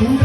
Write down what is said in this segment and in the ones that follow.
Enjoy.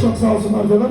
Çok sağ olsunlar diyorlar.